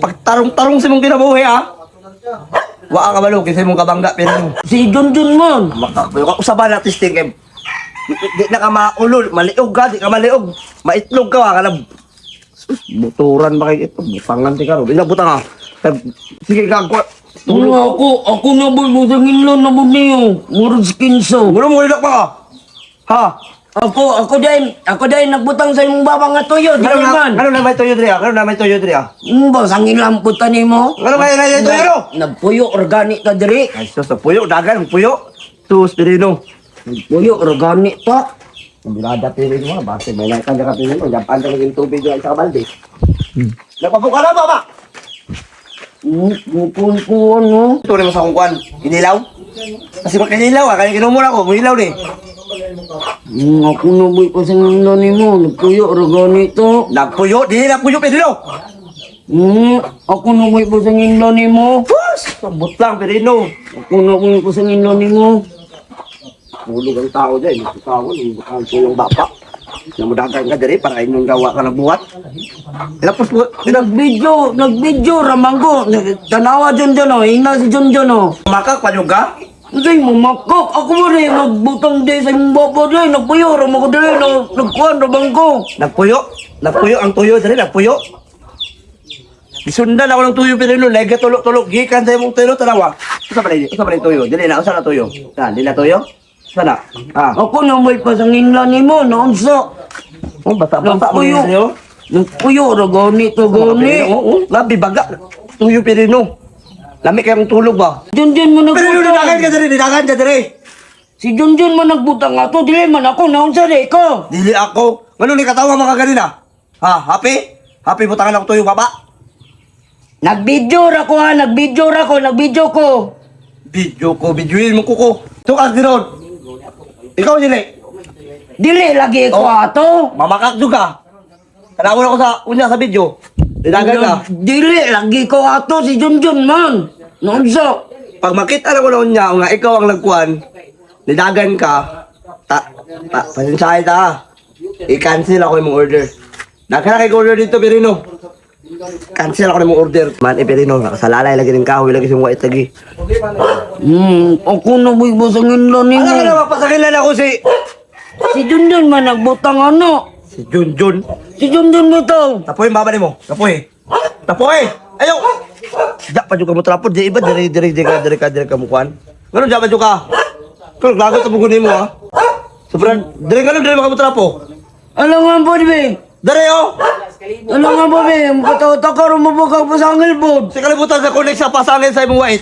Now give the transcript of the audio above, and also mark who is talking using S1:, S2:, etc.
S1: Pagtarong-tarong sa mong kinabuhi ha. Wa ka balo kasi mong kabangga pero
S2: Si Junjun man.
S1: makakuha ka usaban natin sting kay di, na ka maulol, maliog ka, di ka maliog. Maitlog ka wa ka na buturan ba kay ito? Butangan ti karo. Bila butang ha. Sige ka ko.
S2: Ano ako, ako na boy mo sa ngilon na mo niyo. Murag.
S1: Muro mo ilok pa ka. Ha?
S2: Ako, ako din, ako din nagbutang sa imong baba nga tuyo, di
S1: Ano na,
S2: man.
S1: ano na may toyo diri ha? Ano na may toyo diri ha?
S2: Ano ba, sang ilang puta ni mo?
S1: Ano may na toyo no?
S2: Nagpuyo organic ka diri.
S1: Ay, sus, sa puyo, dagan, puyo. Sus, pirino.
S2: Nagpuyo organic ta.
S1: Bilada pirin mo, base may lang kanya ka pirin mo. Japan ka naging tubig doon sa balde. Hmm. Nagpabuka na ba ba?
S2: Hmm, Bukon ko ano.
S1: Ito rin mo sa kungkuan. Inilaw? Kasi makinilaw ah, kaya kinumura ko, munilaw ni.
S2: Hmm, ako na boy pa sa ngilon ni mo. Nagpuyo organic to.
S1: Nagpuyo, di nagpuyo pirino.
S2: Hmm, ako na boy pa sa ngilon ni mo.
S1: Pus! Pambut lang pirino.
S2: Ako na boy pa sa ngilon ni mo.
S1: Hulog ang tao dyan, bukang po yung bapa. Namudagan ka diri para inyong gawa ka nagbuhat. Tapos po,
S2: Nag-video, nag-video, ramanggo. Tanawa dyan dyan o, hina si dyan dyan o.
S1: makak pa ka?
S2: Hindi mo makok. Ako mo rin, nagbutang di sa imong baba di. Nagpuyo, ramang ko di. Nag- Nagkuhan, ramanggo.
S1: Nagpuyo. Nagpuyo ang tuyo diri, nagpuyo. Isundan ako ng tuyo pirino, lega tulok-tulok, gikan sa imong tuyo tanawa. Usa pa rin, usa pa rin tuyo. Dili na, usa na tuyo. Ah, dili na tuyo? Usa na. Ah.
S2: Ako na may pasanginla ni mo, naunsa.
S1: Oh, bata-bata mo
S2: Nagpuyo.
S1: yun sa'yo.
S2: Nagpuyo, ragani to gani.
S1: Oo, oo. Labi, baga. Tuyo pirino. Lami kayong tulog ba?
S2: Dyan mo
S1: Pirino, didagan ka diri, didagan ka diri.
S2: Si dyan mo nagbutang ato. Dili man ako, naunsa di ko.
S1: Dili ako. Ano ni katawa mga ganina? Ha, happy? Happy butangan ako tuyo baba?
S2: Nag-video ra ko ha, nag-video ra ko, nag-video ko.
S1: Video ko, videoin mo kuko. Tukag diron. Ikaw dili.
S2: Dili lagi ko
S1: Oh.
S2: ato.
S1: Mamakak juga. Kanawon ako sa unya sa video. Didagan ka.
S2: Dili lagi ko ato si Junjun man. Naunsa.
S1: Pag makita na ko na unya nga ikaw ang nagkuhan, nidagan ka, ta, ta, pasensyahe ta ha. I-cancel ako yung order. Nagkana kay order dito, Perino. Cancel ako ng order. Man, eh, Perino, nakasalalay lagi ng kahoy, lagi yung white lagi.
S2: Hmm, ako na boy basangin lang
S1: Alam ka
S2: mo.
S1: na, mapasakilan ako si...
S2: Si Junjun man nagbutang ano.
S1: Si Junjun.
S2: Si Junjun mo to.
S1: Tapoy baba ni mo. Tapoy. Tapoy! Ayaw! Diyak pa juga mo trapod. Di iba, diri, diri, diri ka, diri ka, diri ka mukuhan. Ganun, diyak pa juga. Kung lagot sa bukunin mo, ha? Sobrang, diri lang, diri ka mo trapo.
S2: Alam nga po, be.
S1: Diri, oh!
S2: Alam nga po, be. Makatawa ka rin mabukaw pa sa
S1: kalibutan sa connect sa pasangin sa imong white.